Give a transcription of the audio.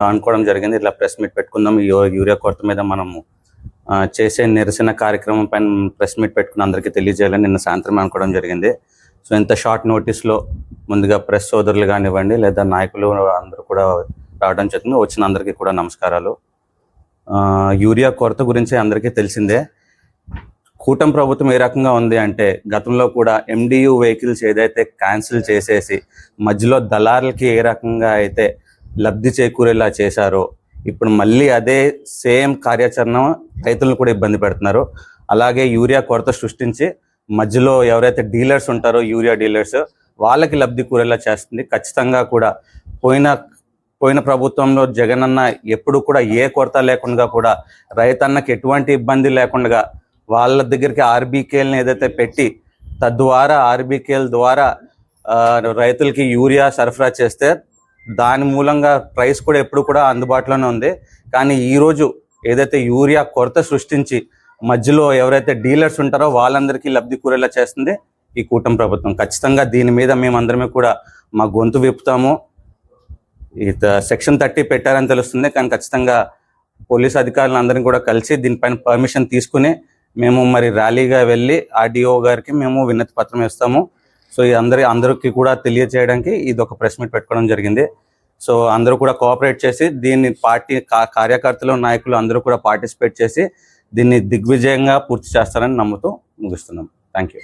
అనుకోవడం జరిగింది. ఇట్లా ప్రెస్ మీట్ పెట్టుకుందాం. యూరియా కొరత మీద మనము చేసే నిరసన కార్యక్రమం పైన ప్రెస్ మీట్ పెట్టుకుని అందరికీ తెలియజేయాలని నిన్న సాయంత్రం అనుకోవడం జరిగింది. సో ఇంత షార్ట్ నోటీస్లో ముందుగా ప్రెస్ సోదరులు కానివ్వండి లేదా నాయకులు అందరూ కూడా రావడం జరిగింది. వచ్చిన అందరికీ కూడా నమస్కారాలు. యూరియా కొరత గురించి అందరికీ తెలిసిందే. కూటమి ప్రభుత్వం ఏ రకంగా ఉంది అంటే గతంలో కూడా ఎండియు వెహికల్స్ ఏదైతే క్యాన్సిల్ చేసేసి మధ్యలో దళారులకి ఏ రకంగా అయితే లబ్ధి చేకూరేలా చేశారో ఇప్పుడు మళ్ళీ అదే సేమ్ కార్యాచరణ రైతులను కూడా ఇబ్బంది పెడుతున్నారు. అలాగే యూరియా కొరత సృష్టించి మధ్యలో ఎవరైతే డీలర్స్ ఉంటారో యూరియా డీలర్స్ వాళ్ళకి లబ్ధి కూరేలా చేస్తుంది. ఖచ్చితంగా కూడా పోయిన పోయిన ప్రభుత్వంలో జగన్ అన్న ఎప్పుడు కూడా ఏ కొరత లేకుండా కూడా రైతన్నకి ఎటువంటి ఇబ్బంది లేకుండా వాళ్ళ దగ్గరికి ఆర్బీకేల్ని ఏదైతే పెట్టి తద్వారా ఆర్బీకేల్ ద్వారా రైతులకి యూరియా సరఫరా చేస్తే దాని మూలంగా ప్రైస్ కూడా ఎప్పుడు కూడా అందుబాటులోనే ఉంది. కానీ ఈరోజు ఏదైతే యూరియా కొరత సృష్టించి మధ్యలో ఎవరైతే డీలర్స్ ఉంటారో వాళ్ళందరికీ లబ్ధి కూరేలా చేస్తుంది ఈ కూటమి ప్రభుత్వం. ఖచ్చితంగా దీని మీద మేమందరమే కూడా మా గొంతు విప్పుతాము. ఈ సెక్షన్ థర్టీ పెట్టారని తెలుస్తుంది. కానీ ఖచ్చితంగా పోలీస్ అధికారులు అందరినీ కూడా కలిసి దీనిపైన పర్మిషన్ తీసుకుని మేము మరి ర్యాలీగా వెళ్ళి ఆర్డీఓ గారికి మేము వినతి పత్రం ఇస్తాము. సో ఈ అందరి అందరికీ కూడా తెలియజేయడానికి ఇది ఒక ప్రెస్ మీట్ పెట్టుకోవడం జరిగింది. సో అందరూ కూడా కోఆపరేట్ చేసి దీన్ని పార్టీ కార్యకర్తలు నాయకులు అందరూ కూడా పార్టిసిపేట్ చేసి దీన్ని దిగ్విజయంగా పూర్తి చేస్తారని నమ్ముతూ ముగిస్తున్నాం. Thank you